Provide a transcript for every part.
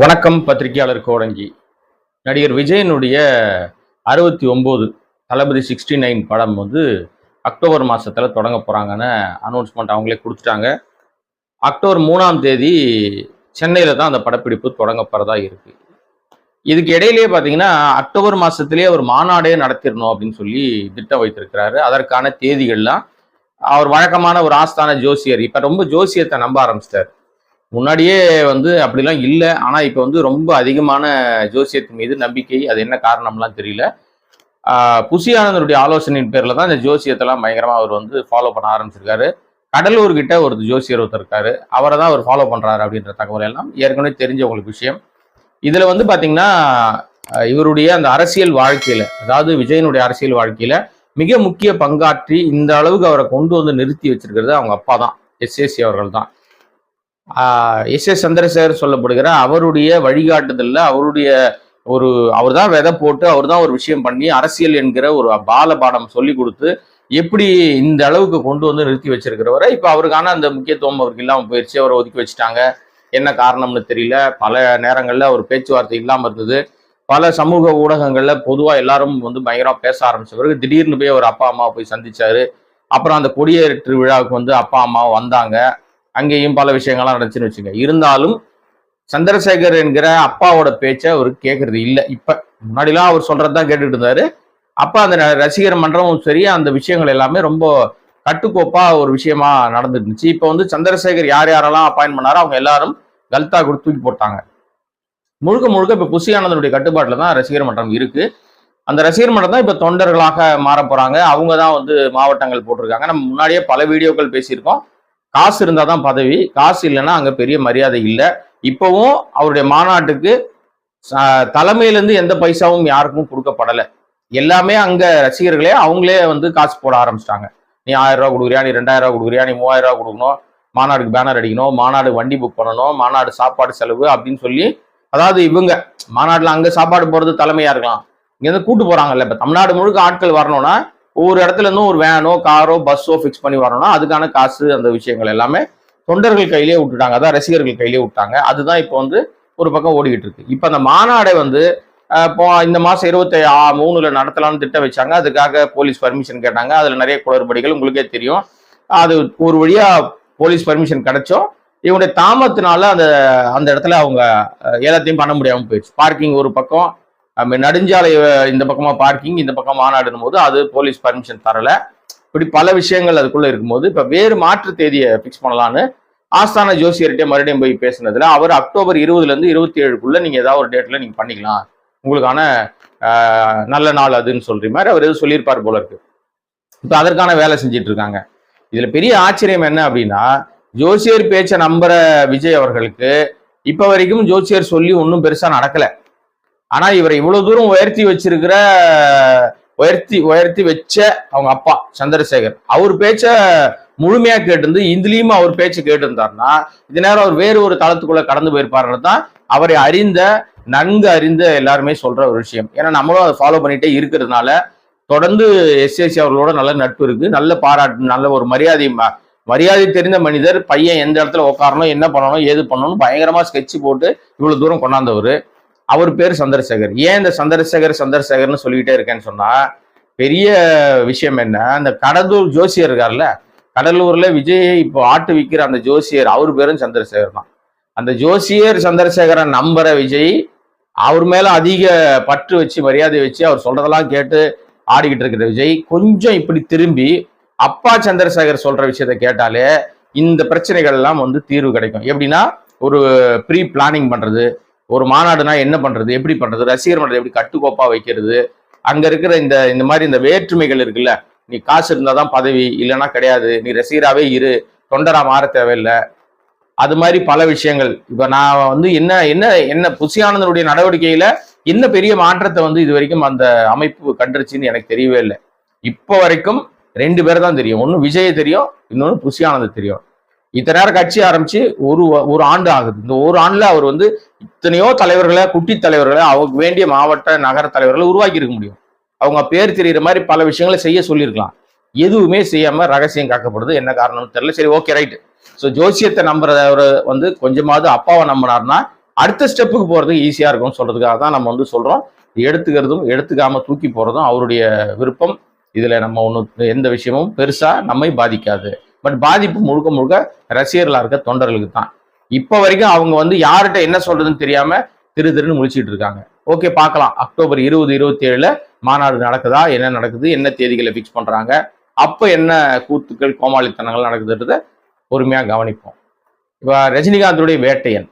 வணக்கம் பத்திரிகையாளர் கோடங்கி. நடிகர் விஜயனுடைய அறுபத்தி ஒம்பது தளபதி சிக்ஸ்டி நைன் படம் வந்து அக்டோபர் மாதத்தில் தொடங்க போகிறாங்கன்னு அனௌன்ஸ்மெண்ட் அவங்களே கொடுத்துட்டாங்க. அக்டோபர் மூணாம் தேதி சென்னையில் தான் அந்த படப்பிடிப்பு தொடங்க போகிறதா இருக்குது இதுக்கு இடையிலேயே பார்த்தீங்கன்னா அக்டோபர் மாதத்துலேயே அவர் மாநாடே நடத்திடணும் அப்படின்னு சொல்லி திட்டம் வைத்திருக்கிறாரு. அதற்கான தேதிகள்லாம் அவர் வழக்கமான ஒரு ஆஸ்தான ஜோசியர் இப்போ ரொம்ப ஜோசியத்தை நம்ப ஆரம்பிச்சிட்டார். முன்னாடியே வந்து அப்படிலாம் இல்லை. ஆனால் இப்போ வந்து ரொம்ப அதிகமான ஜோசியத்தின் மீது நம்பிக்கை. அது என்ன காரணம்லாம் தெரியல. புசியானந்தருடைய ஆலோசனையின் பேரில் தான் இந்த ஜோசியத்தெல்லாம் பயங்கரமாக அவர் வந்து ஃபாலோ பண்ண ஆரம்பிச்சிருக்காரு. கடலூர்கிட்ட ஒரு ஜோசியர் ஒருத்தர் இருக்காரு. அவரை தான் அவர் ஃபாலோ பண்ணுறாரு அப்படின்ற தகவல் எல்லாம் ஏற்கனவே தெரிஞ்ச உங்களுக்கு விஷயம். இதில் வந்து பார்த்தீங்கன்னா இவருடைய அந்த அரசியல் வாழ்க்கையில் அதாவது விஜயனுடைய அரசியல் வாழ்க்கையில் மிக முக்கிய பங்காற்றி இந்த அளவுக்கு அவரை கொண்டு வந்து நிறுத்தி வச்சிருக்கிறது அவங்க அப்பா தான். எஸ்எஸ்சி அவர்கள் தான். எஸ் எஸ் சந்திரசேகர் சொல்லப்படுகிற அவருடைய வழிகாட்டுதலில் அவருடைய ஒரு அவர் தான் விதை போட்டு அவர் தான் ஒரு விஷயம் பண்ணி அரசியல் என்கிற ஒரு பால பாடம் சொல்லி கொடுத்து எப்படி இந்த அளவுக்கு கொண்டு வந்து நிறுத்தி வச்சிருக்கிறவரை இப்போ அவருக்கான அந்த முக்கியத்துவம் அவருக்கு இல்லாமல் போயிடுச்சு அவரை ஒதுக்கி வச்சுட்டாங்க. என்ன காரணம்னு தெரியல. பல நேரங்களில் அவர் பேச்சுவார்த்தை இல்லாமல் இருந்தது. பல சமூக ஊடகங்களில் பொதுவாக எல்லாரும் வந்து பயங்கரமாக பேச ஆரம்பிச்ச பிறகு திடீர்னு போய் அவர் அப்பா அம்மா போய் சந்திச்சாரு. அப்புறம் அந்த கொடியேற்று விழாவுக்கு வந்து அப்பா அம்மா வந்தாங்க. அங்கேயும் பல விஷயங்கள்லாம் நடந்துச்சுன்னு வச்சுங்க இருந்தாலும் சந்திரசேகர் என்கிற அப்பாவோட பேச்சை அவர் கேட்கறது இல்லை. இப்போ முன்னாடிலாம் அவர் சொல்றதுதான் கேட்டுட்டு இருந்தாரு. அப்போ அந்த ரசிகர் மன்றமும் சரி அந்த விஷயங்கள் எல்லாமே ரொம்ப கட்டுக்கோப்பா ஒரு விஷயமா நடந்துருந்துச்சு. இருந்துச்சு இப்போ வந்து சந்திரசேகர் யார் யாரெல்லாம் அப்பாயின் பண்ணாரோ அவங்க எல்லாரும் கல்தா கொடுத்து தூக்கி போட்டாங்க. முழுக்க முழுக்க இப்போ புசியானந்தனுடைய கட்டுப்பாட்டில் தான் ரசிகர் மன்றம் இருக்கு. அந்த ரசிகர் மன்றம் தான் இப்போ தொண்டர்களாக மாற போறாங்க. அவங்க தான் வந்து மாவட்டங்கள் போட்டிருக்காங்க. நம்ம முன்னாடியே பல வீடியோக்கள் பேசியிருக்கோம். காசு இருந்தால் தான் பதவி காசு இல்லைன்னா அங்கே பெரிய மரியாதை இல்லை. இப்போவும் அவருடைய மாநாட்டுக்கு தலைமையிலேருந்து எந்த பைசாவும் யாருக்கும் கொடுக்கப்படலை. எல்லாமே அங்கே ரசிகர்களே அவங்களே வந்து காசு போட ஆரம்பிச்சிட்டாங்க. நீ ஆயிரம் ரூபா கொடுக்குறியா நீ ரெண்டாயிரம் ரூபா கொடுக்குறியா நீ மூவாயிரம் ரூபா கொடுக்கணும் மாநாடுக்கு பேனர் அடிக்கணும் மாநாடு வண்டி புக் பண்ணணும் மாநாடு சாப்பாடு செலவு அப்படின்னு சொல்லி அதாவது இவங்க மாநாட்டில் அங்கே சாப்பாடு போகிறது தலைமையாக இருக்கலாம். இங்கேருந்து கூட்டு போகிறாங்கல்ல இப்போ தமிழ்நாடு முழுக்க ஆட்கள் வரணும்னா ஒவ்வொரு இடத்துல இருந்தும் ஒரு வேனோ காரோ பஸ்ஸோ ஃபிக்ஸ் பண்ணி வரணும்னா அதுக்கான காசு அந்த விஷயங்கள் எல்லாமே தொண்டர்கள் கையிலே விட்டுட்டாங்க. அதான் ரசிகர்கள் கையிலே விட்டாங்க. அதுதான் இப்போ வந்து ஒரு பக்கம் ஓடிக்கிட்டு இருக்கு. இப்போ அந்த மாநாடை வந்து இப்போ இந்த மாதம் இருபத்தி ஆ- மூணுல நடத்தலாம்னு திட்டம் வச்சாங்க. அதுக்காக போலீஸ் பர்மிஷன் கேட்டாங்க. அதில் நிறைய குளறுபடிகள் உங்களுக்கே தெரியும். அது ஒரு வழியாக போலீஸ் பர்மிஷன் கிடைச்சோம் இவங்களுடைய தாமத்தினால அந்த அந்த இடத்துல அவங்க எல்லாத்தையும் பண்ண முடியாமல் போயிடுச்சு. பார்க்கிங் ஒரு பக்கம் நெடுஞ்சாலை இந்த பக்கமாக பார்க்கிங் இந்த பக்கம் மாநாடுனும் போது அது போலீஸ் பர்மிஷன் தரலை. இப்படி பல விஷயங்கள் அதுக்குள்ளே இருக்கும்போது இப்போ வேறு மாற்று தேதியை ஃபிக்ஸ் பண்ணலான்னு ஆஸ்தான ஜோசியர்கிட்ட மறுபடியும் போய் பேசினதுல அவர் அக்டோபர் இருபதுலேருந்து இருபத்தி ஏழுக்குள்ளே நீங்கள் ஏதாவது ஒரு டேட்டில் நீங்கள் பண்ணிக்கலாம். உங்களுக்கான நல்ல நாள் அதுன்னு சொல்கிற மாதிரி அவர் எதுவும் சொல்லியிருப்பார் போல இருக்கு. இப்போ அதற்கான வேலை செஞ்சுட்டு இருக்காங்க. இதில் பெரிய ஆச்சரியம் என்ன அப்படின்னா ஜோசியர் பேச்சை நம்புற விஜய் அவர்களுக்கு இப்போ வரைக்கும் ஜோசியர் சொல்லி ஒன்றும் பெருசாக நடக்கலை. ஆனா இவரை இவ்வளவு தூரம் உயர்த்தி வச்சிருக்கிற உயர்த்தி உயர்த்தி வச்ச அவங்க அப்பா சந்திரசேகர். அவர் பேச்ச முழுமையா கேட்டிருந்து இதுலயும் அவர் பேச்சு கேட்டிருந்தார்னா இது நேரம் அவர் வேறு ஒரு தளத்துக்குள்ள கடந்து போயிருப்பாருன்னு தான் அவரை அறிந்த நன்கு அறிந்த எல்லாருமே சொல்ற ஒரு விஷயம். ஏன்னா நம்மளும் அதை ஃபாலோ பண்ணிட்டே இருக்கிறதுனால தொடர்ந்து எஸ்எஸ்சி அவர்களோட நல்ல நட்பு இருக்கு நல்ல பாராட்டு நல்ல ஒரு மரியாதை ம- மரியாதை தெரிந்த மனிதர் பையன் எந்த இடத்துல உட்காரணும் என்ன பண்ணணும் ஏது பண்ணணும் பயங்கரமா ஸ்கெட்ச் போட்டு இவ்வளவு தூரம் கொண்டாந்தவர். அவர் பேர் சந்திரசேகர். ஏன் இந்த சந்திரசேகர் சந்திரசேகர்னு சொல்லிக்கிட்டே இருக்கேன்னு சொன்னா பெரிய விஷயம் என்ன? அந்த கடலூர் ஜோசியர் இருக்கார்ல கடலூர்ல விஜய் இப்போ ஆட்டு விற்கிற அந்த ஜோசியர் அவர் பேரும் சந்திரசேகர் தான். அந்த ஜோசியர் சந்திரசேகரை நம்புற விஜய் அவர் மேல அதிக பற்று வச்சு மரியாதை வச்சு அவர் சொல்றதெல்லாம் கேட்டு ஆடிக்கிட்டு இருக்கிற விஜய் கொஞ்சம் இப்படி திரும்பி அப்பா சந்திரசேகர் சொல்ற விஷயத்த கேட்டாலே இந்த பிரச்சனைகள் எல்லாம் வந்து தீர்வு கிடைக்கும். எப்படின்னா ஒரு ப்ரீ பிளானிங் பண்றது ஒரு மாநாடுனா என்ன பண்றது? எப்படி பண்றது? ரசிகர் மன்றத்தை எப்படி கட்டுக்கோப்பா வைக்கிறது? அங்க இருக்கிற இந்த இந்த மாதிரி இந்த வேற்றுமைகள் இருக்குல்ல நீ காசு இருந்தாதான் பதவி இல்லைன்னா கிடையாது. நீ ரசிகராகவே இரு. தொண்டரா மாற தேவையில்லை. அது மாதிரி பல விஷயங்கள். இப்போ நான் வந்து என்ன என்ன என்ன புசியானந்தனுடைய நடவடிக்கையில என்ன பெரிய மாற்றத்தை வந்து இது வரைக்கும் அந்த அமைப்பு கண்டுருச்சுன்னு எனக்கு தெரியவே இல்லை. இப்போ வரைக்கும் ரெண்டு பேர் தான் தெரியும். ஒன்று விஜய் தெரியும் இன்னொன்று புசியானந்த் தெரியும். இத்தனை நேரம் கட்சி ஆரம்பிச்சு ஒரு ஒரு ஆண்டு ஆகுது. இந்த ஒரு ஆண்டுல அவர் வந்து இத்தனையோ தலைவர்களை குட்டி தலைவர்களை அவருக்கு வேண்டிய மாவட்ட நகர தலைவர்களை உருவாக்கி இருக்க முடியும். அவங்க பேர் தெரியுற மாதிரி பல விஷயங்களை செய்ய சொல்லியிருக்கலாம். எதுவுமே செய்யாம ரகசியம் காக்கப்படுது. என்ன காரணம்னு தெரியல. சரி ஓகே ரைட்டு ஸோ ஜோசியத்தை நம்புறவர் வந்து கொஞ்சமாவது அப்பாவை நம்பினார்னா அடுத்த ஸ்டெப்புக்கு போறதுக்கு ஈஸியா இருக்கும்னு சொல்றதுக்காக தான் நம்ம வந்து சொல்றோம். எடுத்துக்கிறதும் எடுத்துக்காம தூக்கி போறதும் அவருடைய விருப்பம். இதுல நம்ம ஒன்று எந்த விஷயமும் பெருசா நம்மை பாதிக்காது. பட் பாதிப்பு முழுக்க முழுக்க ரசிகர்களா இருக்க தொண்டர்களுக்கு தான் இப்போ வரைக்கும் அவங்க வந்து யார்கிட்ட என்ன சொல்றதுன்னு தெரியாம திரு திருன்னு முழிச்சிட்டு இருக்காங்க. ஓகே பார்க்கலாம். அக்டோபர் இருபது இருபத்தி ஏழுல மாநாடு நடக்குதா? என்ன நடக்குது? என்ன தேதிகளை ஃபிக்ஸ் பண்றாங்க? அப்போ என்ன கூத்துக்கள் கோமாளித்தனங்கள் நடக்குதுன்றத பொறுமையா கவனிப்போம். இப்போ ரஜினிகாந்தோடைய வேட்டையன்.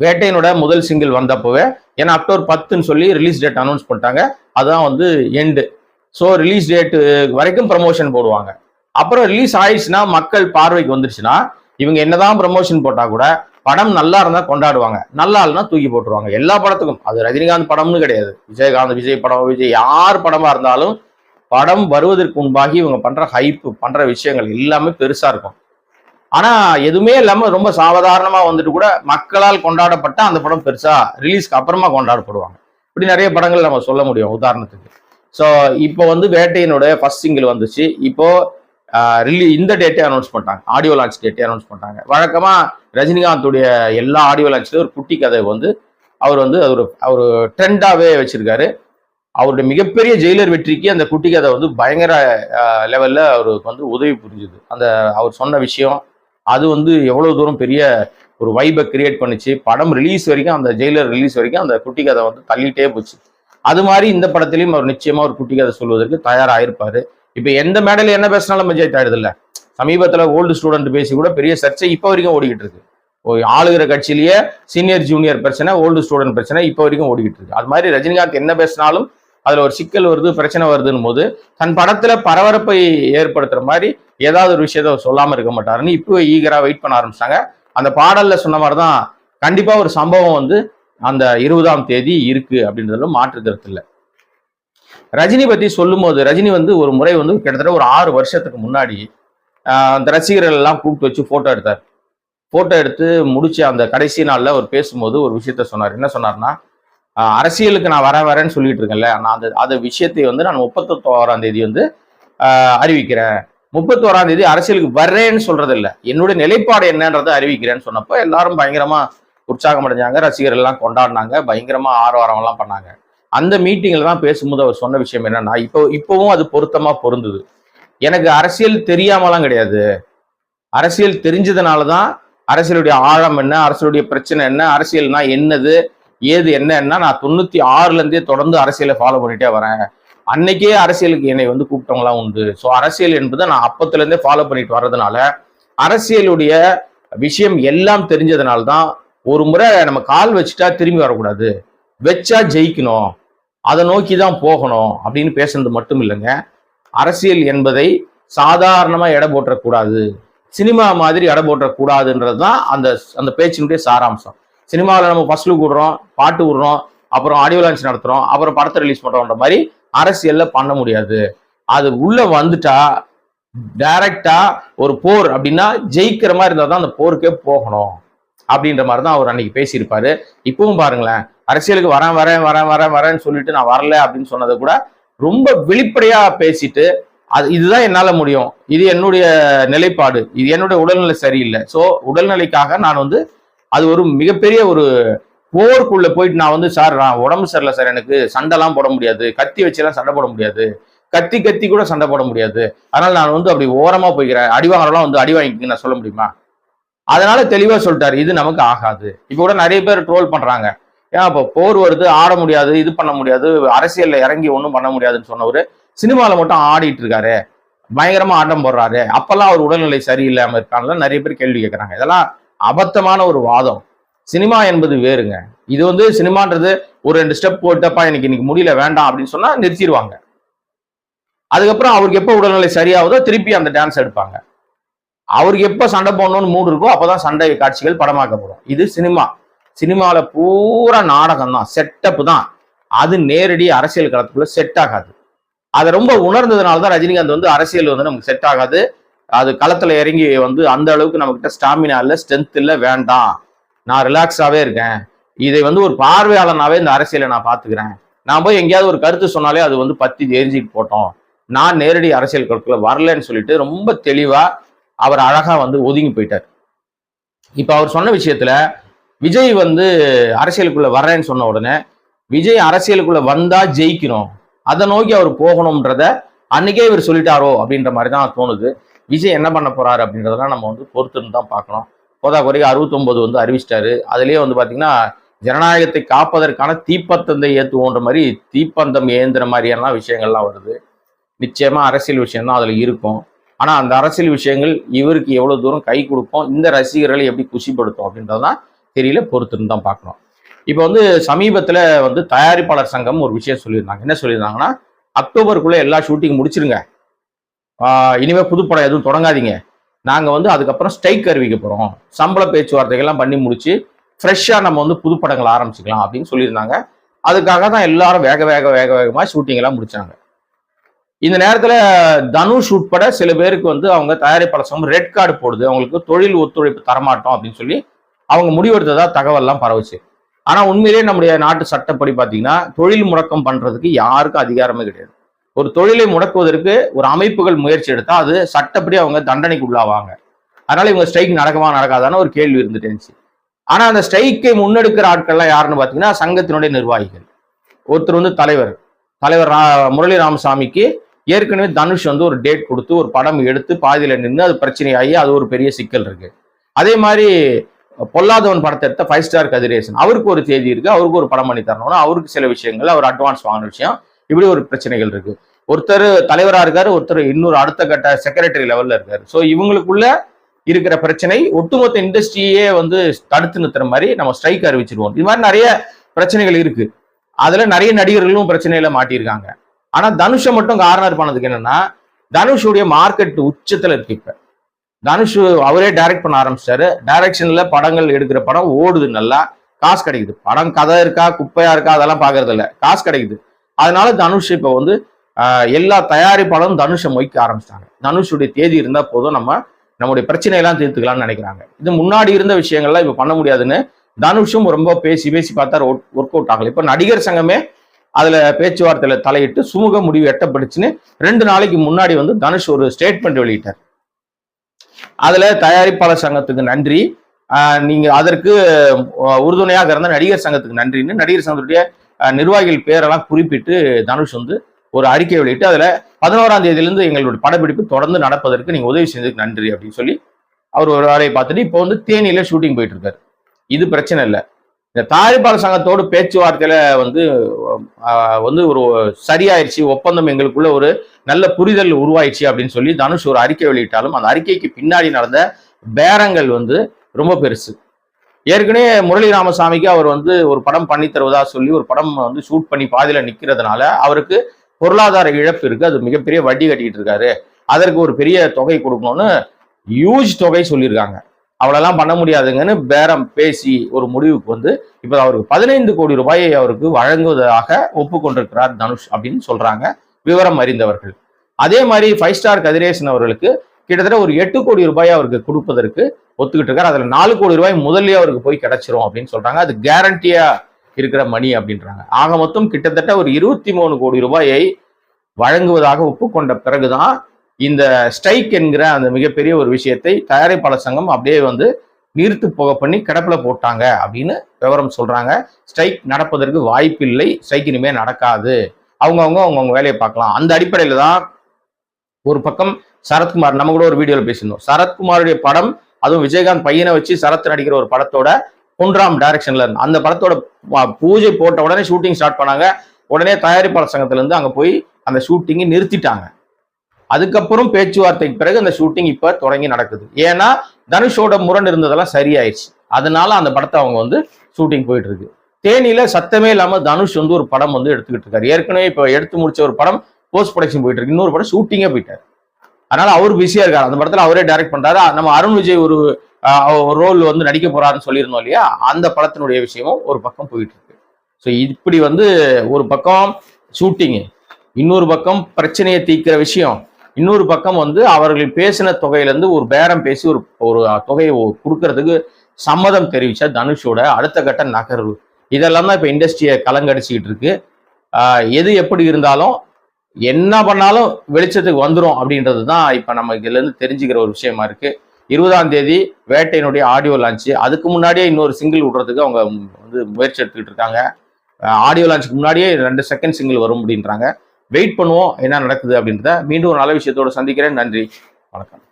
வேட்டையனோட முதல் சிங்கிள் வந்தப்போவே ஏன்னா அக்டோபர் பத்துன்னு சொல்லி ரிலீஸ் டேட் அனௌன்ஸ் பண்ணிட்டாங்க. அதுதான் வந்து எண்டு ஸோ ரிலீஸ் டேட்டு வரைக்கும் ப்ரமோஷன் போடுவாங்க. அப்புறம் ரிலீஸ் ஆயிடுச்சுன்னா மக்கள் பார்வைக்கு வந்துருச்சுன்னா இவங்க என்னதான் ப்ரமோஷன் போட்டா கூட படம் நல்லா இருந்தா கொண்டாடுவாங்க. நல்லா இல்லைன்னா தூக்கி போட்டுருவாங்க. எல்லா படத்துக்கும். அது ரஜினிகாந்த் படம்னு கிடையாது. விஜயகாந்த் விஜய் படம் விஜய் யார் படமா இருந்தாலும் படம் வருவதற்கு முன்பாகி இவங்க பண்ற ஹைப்பு பண்ற விஷயங்கள் எல்லாமே பெருசா இருக்கும். ஆனா எதுவுமே இல்லாம ரொம்ப சாதாரணமா வந்துட்டு கூட மக்களால் கொண்டாடப்பட்ட அந்த படம் பெருசா ரிலீஸ்க்கு அப்புறமா கொண்டாடப்படுவாங்க. இப்படி நிறைய படங்கள் நம்ம சொல்ல முடியும் உதாரணத்துக்கு. ஸோ இப்போ வந்து வேட்டையினுடைய ஃபர்ஸ்ட் சிங்கிள் வந்துச்சு. இப்போ ரிலீ இந்த டேட்டே அனௌன்ஸ் பண்ணிட்டாங்க. ஆடியோ லான்ச் டேட்டே அனௌன்ஸ் பண்ணிட்டாங்க. வழக்கமாக ரஜினிகாந்துடைய எல்லா ஆடியோ லான்ச்லேயும் ஒரு குட்டி கதை வந்து அவர் வந்து ஒரு அவர் ட்ரெண்டாகவே வச்சுருக்காரு. அவருடைய மிகப்பெரிய ஜெயிலர் வெற்றிக்கு அந்த குட்டி கதை வந்து பயங்கர லெவலில் அவருக்கு வந்து உதவி புரிஞ்சுது. அந்த அவர் சொன்ன விஷயம் அது வந்து எவ்வளோ தூரம் பெரிய ஒரு வைபை கிரியேட் பண்ணுச்சு. படம் ரிலீஸ் வரைக்கும் அந்த ஜெயிலர் ரிலீஸ் வரைக்கும் அந்த குட்டி கதை வந்து தள்ளிட்டே போச்சு. அது மாதிரி இந்த படத்திலையும் அவர் நிச்சயமாக ஒரு குட்டி கதை சொல்வதற்கு தயாராகிருப்பார் இப்போ எந்த மேடையில் என்ன பேசினாலும் பஞ்சாயத்து ஆயிடுது இல்ல. ஓல்டு ஸ்டூடெண்ட் பேசி கூட பெரிய சர்ச்சை இப்போ வரைக்கும் ஓடிக்கிட்டு இருக்கு. ஓ, ஆளுகிற கட்சியிலேயே சீனியர் ஜூனியர் பிரச்சனை ஓல்டு ஸ்டூடெண்ட் பிரச்சனை இப்போ வரைக்கும் ஓடிக்கிட்டு இருக்கு. அது மாதிரி ரஜினிகாந்த் என்ன பேசினாலும் அதில் ஒரு சிக்கல் வருது பிரச்சனை வருதுன்னு போது தன் படத்தில் பரபரப்பை ஏற்படுத்துகிற மாதிரி ஏதாவது ஒரு விஷயத்த சொல்லாமல் இருக்க மாட்டாருன்னு இப்போ ஈகராக வெயிட் பண்ண ஆரம்பிச்சாங்க. அந்த பாடலில் சொன்ன மாதிரி தான் கண்டிப்பாக ஒரு சம்பவம் வந்து அந்த இருபதாம் தேதி இருக்குது அப்படின்றதுல மாற்று கருத்து இல்லை. ரஜினி பற்றி சொல்லும்போது ரஜினி வந்து ஒரு முறை வந்து கிட்டத்தட்ட ஒரு ஆறு வருஷத்துக்கு முன்னாடி அந்த ரசிகர்கள் எல்லாம் கூப்பிட்டு வச்சு ஃபோட்டோ எடுத்தார். ஃபோட்டோ எடுத்து முடிச்சு அந்த கடைசி நாளில் அவர் பேசும்போது ஒரு விஷயத்த சொன்னார். என்ன சொன்னார்னா அரசியலுக்கு நான் வர வரேன்னு சொல்லிட்டு இருக்கேன்ல. நான் அந்த அந்த விஷயத்தை வந்து நான் முப்பத்தோராம் தேதி வந்து அறிவிக்கிறேன். முப்பத்தோராம் தேதி அரசியலுக்கு வர்றேன்னு சொல்றது இல்லை என்னுடைய நிலைப்பாடு என்னன்றதை அறிவிக்கிறேன்னு சொன்னப்போ எல்லாரும் பயங்கரமா உற்சாகம் அடைஞ்சாங்க. ரசிகர்கள் எல்லாம் கொண்டாடினாங்க. பயங்கரமா ஆரவாரம் எல்லாம் பண்ணாங்க. அந்த மீட்டிங்கில் தான் பேசும்போது அவர் சொன்ன விஷயம் என்னன்னா இப்போ இப்போவும் அது பொருத்தமா பொருந்துது. எனக்கு அரசியல் தெரியாமலாம் கிடையாது. அரசியல் தெரிஞ்சதுனால தான் அரசியலுடைய ஆழம் என்ன அரசியலுடைய பிரச்சனை என்ன அரசியல்னா என்னது ஏது என்னன்னா நான் தொண்ணூத்தி ஆறுலேருந்தே தொடர்ந்து அரசியலை ஃபாலோ பண்ணிட்டே வரேன். அன்னைக்கே அரசியலுக்கு என்னை வந்து கூப்பிட்டவங்களாம் உண்டு. ஸோ அரசியல் என்பதை நான் அப்பத்துலேருந்தே ஃபாலோ பண்ணிட்டு வர்றதுனால அரசியலுடைய விஷயம் எல்லாம் தெரிஞ்சதுனால தான் ஒரு முறை நம்ம கால் வச்சுட்டா திரும்பி வரக்கூடாது. வச்சா ஜெயிக்கணும். அதை நோக்கி தான் போகணும் அப்படின்னு பேசுனது மட்டும் இல்லைங்க. அரசியல் என்பதை சாதாரணமாக எடை போட்டக்கூடாது சினிமா மாதிரி எடை போட்டக்கூடாதுன்றது தான் அந்த அந்த பேச்சினுடைய சாராம்சம். சினிமாவில் நம்ம ஃபர்ஸ்ட் லுக் விடுறோம் பாட்டு விடுறோம் அப்புறம் ஆடியோ லான்ச் நடத்துகிறோம் அப்புறம் படத்தை ரிலீஸ் பண்ணுறோன்ற மாதிரி அரசியலில் பண்ண முடியாது. அது உள்ளே வந்துட்டா டைரக்டா ஒரு போர் அப்படின்னா ஜெயிக்கிற மாதிரி இருந்தால் தான் அந்த போருக்கே போகணும். அப்படின்ற மாதிரி தான் அவர் அன்னைக்கு பேசியிருப்பாரு. இப்பவும் பாருங்களேன் அரசியலுக்கு வரேன் வரேன் வரேன் வரேன் வரேன்னு சொல்லிட்டு நான் வரல அப்படின்னு சொன்னதை கூட ரொம்ப வெளிப்படையா பேசிட்டு அது இதுதான் என்னால முடியும். இது என்னுடைய நிலைப்பாடு. இது என்னுடைய உடல்நிலை சரியில்லை. ஸோ உடல்நிலைக்காக நான் வந்து அது ஒரு மிகப்பெரிய ஒரு போருக்குள்ள போயிட்டு நான் வந்து சார் நான் உடம்பு சரியில்லை சார். எனக்கு சண்டைலாம் போட முடியாது. கத்தி வச்செல்லாம் சண்டை போட முடியாது. கத்தி கத்தி கூட சண்டை போட முடியாது. அதனால நான் வந்து அப்படி ஓரமா போய்க்கிறேன். அடி வாங்குறலாம் வந்து அடி வாங்கிக்கிங்க நான் சொல்ல முடியுமா? அதனால தெளிவா சொல்லிட்டாரு இது நமக்கு ஆகாது. இப்போ கூட நிறைய பேர் ட்ரோல் பண்றாங்க. ஏன்னா இப்போ போர் வருது ஆட முடியாது இது பண்ண முடியாது அரசியல்ல இறங்கி ஒன்றும் பண்ண முடியாதுன்னு சொன்னவர் சினிமால மட்டும் ஆடிட்டு இருக்காரு. பயங்கரமா ஆட்டம் போடுறாரு. அப்பெல்லாம் அவர் உடல்நிலை சரியில்லாம இருக்கான்ல நிறைய பேர் கேள்வி கேட்கறாங்க இதெல்லாம் அபத்தமான ஒரு வாதம். சினிமா என்பது வேறுங்க. இது வந்து சினிமான்றது ஒரு ரெண்டு ஸ்டெப் போட்டப்பா எனக்கு இன்னைக்கு முடியல வேண்டாம் அப்படின்னு சொன்னா நிறுத்திடுவாங்க. அதுக்கப்புறம் அவருக்கு எப்போ உடல்நிலை சரியாகுதோ திருப்பி அந்த டான்ஸ் எடுப்பாங்க. அவருக்கு எப்போ சண்டை போடணும்னு மூடு இருக்கோ அப்போதான் சண்டை காட்சிகள் படமாக்கப்படும். இது சினிமா. சினிமாவில் பூரா நாடகம் தான் செட்டப் தான். அது நேரடி அரசியல் களத்துக்குள்ள செட் ஆகாது. அதை ரொம்ப உணர்ந்ததுனால தான் ரஜினிகாந்த் வந்து அரசியல் வந்து நமக்கு செட் ஆகாது. அது களத்தில் இறங்கி வந்து அந்த அளவுக்கு நம்மக்கிட்ட ஸ்டாமினா இல்லை ஸ்ட்ரென்த் இல்லை வேண்டாம். நான் ரிலாக்ஸாகவே இருக்கேன். இதை வந்து ஒரு பார்வையாளனாவே இந்த அரசியலை நான் பார்த்துக்கிறேன். நான் போய் எங்கேயாவது ஒரு கருத்து சொன்னாலே அது வந்து பத்தி எரிஞ்சிட்டு போட்டோம். நான் நேரடி அரசியல் களத்துக்குள்ள வரலன்னு சொல்லிட்டு ரொம்ப தெளிவாக அவர் அழகா வந்து ஒதுங்கி போயிட்டார். இப்ப அவர் சொன்ன விஷயத்துல விஜய் வந்து அரசியலுக்குள்ள வர்றேன்னு சொன்ன உடனே விஜய் அரசியலுக்குள்ள வந்தா ஜெயிக்கணும் அதை நோக்கி அவர் போகணும்ன்றத அன்னைக்கே இவர் சொல்லிட்டாரோ அப்படின்ற மாதிரி தான் தோணுது. விஜய் என்ன பண்ண போறாரு அப்படின்றதெல்லாம் நம்ம வந்து பொறுத்துன்னு தான் பார்க்கணும். போதா குறைக்கு அறுபத்தொன்பது வந்து அறிவிச்சிட்டாரு. அதுலேயே வந்து பார்த்தீங்கன்னா ஜனநாயகத்தை காப்பதற்கான தீப்பந்தத்தை ஏற்றுவோன்ற மாதிரி தீப்பந்தம் ஏந்திர மாதிரியெல்லாம் விஷயங்கள்லாம் வருது. நிச்சயமாக அரசியல் விஷயம்தான் அதில் இருக்கும். ஆனால் அந்த அரசியல் விஷயங்கள் இவருக்கு எவ்வளோ தூரம் கை கொடுக்கும் இந்த ரசிகர்களை எப்படி குஷிப்படுத்தும் அப்படின்றதான் தெரியல பொறுத்துன்னு தான் பார்க்கணும். இப்போ வந்து சமீபத்தில் வந்து தயாரிப்பாளர் சங்கம் ஒரு விஷயம் சொல்லியிருந்தாங்க. என்ன சொல்லியிருந்தாங்கன்னா அக்டோபருக்குள்ளே எல்லா ஷூட்டிங் முடிச்சிருங்க. இனிமேல் புதுப்படம் எதுவும் தொடங்காதீங்க. நாங்கள் வந்து அதுக்கப்புறம் ஸ்ட்ரைக் அறிவிக்க போகிறோம் சம்பள பேச்சுவார்த்தைகள்லாம் பண்ணி முடிச்சு ஃப்ரெஷ்ஷாக நம்ம வந்து புதுப்படங்கள் ஆரம்பிச்சுக்கலாம் அப்படின்னு சொல்லியிருந்தாங்க. அதுக்காக தான் எல்லாரும் வேக வேக வேக வேகமாக ஷூட்டிங்கெல்லாம் முடித்தாங்க இந்த நேரத்துல தனுஷ் உட்பட சில பேருக்கு வந்து அவங்க தயாரிப்பாளர் சங்கம் ரெட் கார்டு போடுது. அவங்களுக்கு தொழில் ஒத்துழைப்பு தரமாட்டோம் அப்படின்னு சொல்லி அவங்க முடிவெடுத்ததா தகவல்லாம் பரவுச்சு. ஆனா உண்மையிலேயே நம்முடைய நாட்டு சட்டப்படி பாத்தீங்கன்னா தொழில் முடக்கம் பண்றதுக்கு யாருக்கும் அதிகாரமே கிடையாது. ஒரு தொழிலை முடக்குவதற்கு ஒரு அமைப்புகள் முயற்சி எடுத்தா அது சட்டப்படி அவங்க தண்டனைக்கு உள்ளாவாங்க. அதனால இவங்க ஸ்ட்ரைக் நடக்குமா நடக்காதான்னு ஒரு கேள்வி இருந்துட்டு இருந்துச்சு. ஆனா அந்த ஸ்ட்ரைக்கை முன்னெடுக்கிற ஆட்கள்லாம் யாருன்னு பாத்தீங்கன்னா சங்கத்தினுடைய நிர்வாகிகள். ஒருத்தர் வந்து தலைவர். தலைவர் ரா- முரளி ராமசாமிக்கு ஏற்கனவே தனுஷ் வந்து ஒரு டேட் கொடுத்து ஒரு படம் எடுத்து பாதியில் நின்று அது பிரச்சனையாகி அது ஒரு பெரிய சிக்கல் இருக்கு. அதே மாதிரி பொல்லாதவன் படத்தை எடுத்த ஃபைவ் ஸ்டார் கதிரேசன் அவருக்கு ஒரு தேதி இருக்கு அவருக்கு ஒரு படம் பண்ணி தரணும்னா அவருக்கு சில விஷயங்கள் அவர் அட்வான்ஸ் வாங்கின விஷயம். இப்படி ஒரு பிரச்சனைகள் இருக்கு. ஒருத்தர் தலைவராக இருக்காரு ஒருத்தர் இன்னொரு அடுத்த கட்ட செக்ரட்டரி லெவல்ல இருக்காரு. ஸோ இவங்களுக்குள்ள இருக்கிற பிரச்சனை ஒட்டுமொத்த இண்டஸ்ட்ரியே வந்து தடுத்து நிறுத்துற மாதிரி நம்ம ஸ்ட்ரைக் அறிவிச்சிருவோம். இது மாதிரி நிறைய பிரச்சனைகள் இருக்கு. அதுல நிறைய நடிகர்களும் பிரச்சனையில மாட்டியிருக்காங்க. ஆனா தனுஷை மட்டும் கார்னர் பண்ணதுக்கு என்னன்னா தனுஷுடைய மார்க்கெட் உச்சத்துல இருக்கு இப்ப. தனுஷ் அவரே டைரக்ட் பண்ண ஆரம்பிச்சிட்டாரு. டைரக்ஷன்ல படங்கள் எடுக்கிற படம் ஓடுது நல்லா. காசு கிடைக்குது. படம் கதை இருக்கா குப்பையா இருக்கா அதெல்லாம் பாக்குறது இல்ல. காசு கிடைக்குது. அதனால தனுஷ் இப்ப வந்து எல்லா தயாரிப்பாளரும் தனுஷை மொய்க்க ஆரம்பிச்சிட்டாங்க. தனுஷுடைய தேதி இருந்தா போதும் நம்ம நம்முடைய பிரச்சனையெல்லாம் தீர்த்துக்கலாம்னு நினைக்கிறாங்க. இது முன்னாடி இருந்த விஷயங்கள்லாம் இப்ப பண்ண முடியாதுன்னு தனுஷும் ரொம்ப பேசி பேசி பார்த்தா ஒர்க் அவுட் ஆகல. இப்ப நடிகர் சங்கமே அதில் பேச்சுவார்த்தையில் தலையிட்டு சுமூக முடிவு எட்டப்படுச்சுன்னு ரெண்டு நாளைக்கு முன்னாடி வந்து தனுஷ் ஒரு ஸ்டேட்மெண்ட் வெளியிட்டார். அதில் தயாரிப்பாளர் சங்கத்துக்கு நன்றி. நீங்கள் அதற்கு உறுதுணையாக இருந்த நடிகர் சங்கத்துக்கு நன்றின்னு நடிகர் சங்கத்துடைய நிர்வாகிகள் பேரெல்லாம் குறிப்பிட்டு தனுஷ் வந்து ஒரு அறிக்கை வெளியிட்டு அதில் பதினோராம் தேதியிலிருந்து எங்களுடைய படப்பிடிப்பு தொடர்ந்து நடப்பதற்கு நீங்கள் உதவி செஞ்சதுக்கு நன்றி அப்படின்னு சொல்லி அவர் ஒரு வேலையை பார்த்துட்டு இப்போ வந்து தேனியில் ஷூட்டிங் போயிட்டு இருக்காரு. இது பிரச்சனை இல்லை. இந்த தயாரிப்பாளர் சங்கத்தோடு பேச்சுவார்த்தையில வந்து வந்து ஒரு சரியாயிருச்சு ஒப்பந்தம் எங்களுக்குள்ள ஒரு நல்ல புரிதல் உருவாயிடுச்சு அப்படின்னு சொல்லி தனுஷ் ஒரு அறிக்கை வெளியிட்டாலும் அந்த அறிக்கைக்கு பின்னாடி நடந்த பேரங்கள் வந்து ரொம்ப பெருசு. ஏற்கனவே முரளி ராமசாமிக்கு அவர் வந்து ஒரு படம் பண்ணி தருவதா சொல்லி ஒரு படம் வந்து ஷூட் பண்ணி பாதியில நிக்கிறதுனால அவருக்கு பொருளாதார இழப்பு இருக்கு. அது மிகப்பெரிய வட்டி கட்டிக்கிட்டு இருக்காரு. அதற்கு ஒரு பெரிய தொகை கொடுக்கணும்னு யூஜ் தொகை சொல்லியிருக்காங்க. அவ்வளோலாம் பண்ண முடியாதுங்கன்னு பேரம் பேசி ஒரு முடிவுக்கு வந்து இப்போ அவருக்கு பதினைந்து கோடி ரூபாயை அவருக்கு வழங்குவதாக ஒப்புக்கொண்டிருக்கிறார் தனுஷ் அப்படின்னு சொல்றாங்க விவரம் அறிந்தவர்கள். அதே மாதிரி ஃபைவ் ஸ்டார் கதிரேசன் அவர்களுக்கு கிட்டத்தட்ட ஒரு எட்டு கோடி ரூபாய் அவருக்கு கொடுப்பதற்கு ஒத்துக்கிட்டு இருக்காரு. அதுல நாலு கோடி ரூபாய் முதல்லயே அவருக்கு போய் கிடைச்சிரும் அப்படின்னு சொல்றாங்க. அது கேரண்டியா இருக்கிற மணி அப்படின்றாங்க. ஆக மொத்தம் கிட்டத்தட்ட ஒரு இருபத்தி மூணு கோடி ரூபாயை வழங்குவதாக ஒப்புக்கொண்ட பிறகுதான் இந்த ஸ்ட்ரைக் என்கிற அந்த மிகப்பெரிய ஒரு விஷயத்தை தயாரிப்பாளர் சங்கம் அப்படியே வந்து நீர்த்து போக பண்ணி கிடப்பில் போட்டாங்க அப்படின்னு விவரம் சொல்கிறாங்க ஸ்ட்ரைக் நடப்பதற்கு வாய்ப்பில்லை. ஸ்ட்ரைக் இனிமேல் நடக்காது. அவங்கவுங்க அவங்கவுங்க வேலையை பார்க்கலாம். அந்த அடிப்படையில் தான் ஒரு பக்கம் சரத்குமார் நம்ம கூட ஒரு வீடியோவில் பேசியிருந்தோம். சரத்குமாருடைய படம் அதுவும் விஜயகாந்த் பையனை வச்சு சரத் நடிக்கிற ஒரு படத்தோட பொன்ராம் டைரக்ஷன்ல இருந்து அந்த படத்தோட ப- பூஜை போட்ட உடனே ஷூட்டிங் ஸ்டார்ட் பண்ணாங்க. உடனே தயாரிப்பாளர் சங்கத்துலேருந்து அங்கே போய் அந்த ஷூட்டிங்கை நிறுத்திட்டாங்க. அதுக்கப்புறம் பேச்சுவார்த்தைக்கு பிறகு அந்த ஷூட்டிங் இப்ப தொடங்கி நடக்குது. ஏன்னா தனுஷோட முரண் இருந்ததெல்லாம் சரியாயிடுச்சு. அதனால அந்த படத்தை அவங்க வந்து ஷூட்டிங் போயிட்டு இருக்கு. தேனியில சத்தமே இல்லாம தனுஷ் வந்து ஒரு படம் வந்து எடுத்துக்கிட்டு இருக்காரு. ஏற்கனவே இப்ப எடுத்து முடிச்ச ஒரு படம் போஸ்ட் ப்ரொடக்ஷன் போயிட்டு இருக்கு. இன்னொரு படம் ஷூட்டிங்கே போயிட்டாரு. அதனால அவர் பிஸியா இருக்காரு. அந்த படத்துல அவரே டைரக்ட் பண்றாரு. நம்ம அருண் விஜய் ஒரு ரோல் வந்து நடிக்க போறாருன்னு சொல்லியிருந்தோம் இல்லையா? அந்த படத்தினுடைய விஷயமும் ஒரு பக்கம் போயிட்டு இருக்கு. ஸோ இப்படி வந்து ஒரு பக்கம் ஷூட்டிங்கு இன்னொரு பக்கம் பிரச்சனையை தீர்க்கிற விஷயம் இன்னொரு பக்கம் வந்து அவர்கள் பேசின தொகையிலேருந்து ஒரு பேரம் பேசி ஒரு ஒரு தொகையை கொடுக்கறதுக்கு சம்மதம் தெரிவித்த தனுஷோட அடுத்த கட்ட நகர்வு. இதெல்லாம் தான் இப்போ இண்டஸ்ட்ரியை கலங்கடிச்சிக்கிட்டு இருக்கு. எது எப்படி இருந்தாலும் என்ன பண்ணாலும் வெளிச்சத்துக்கு வந்துடும் அப்படின்றது தான் இப்போ நம்ம இதுலேருந்து தெரிஞ்சுக்கிற ஒரு விஷயமா இருக்கு. இருபதாம் தேதி வேட்டையினுடைய ஆடியோ லான்ச்சு அதுக்கு முன்னாடியே இன்னொரு சிங்கிள் விடுறதுக்கு அவங்க வந்து முயற்சி எடுத்துக்கிட்டு இருக்காங்க. ஆடியோ லான்ச்சுக்கு முன்னாடியே ரெண்டு செகண்ட் சிங்கிள் வரும் அப்படின்றாங்க. வெயிட் பண்ணுவோம் என்ன நடக்குது அப்படின்றத மீண்டும் ஒரு நல்ல விஷயத்தோட சந்திக்கிறேன். நன்றி. வணக்கம்.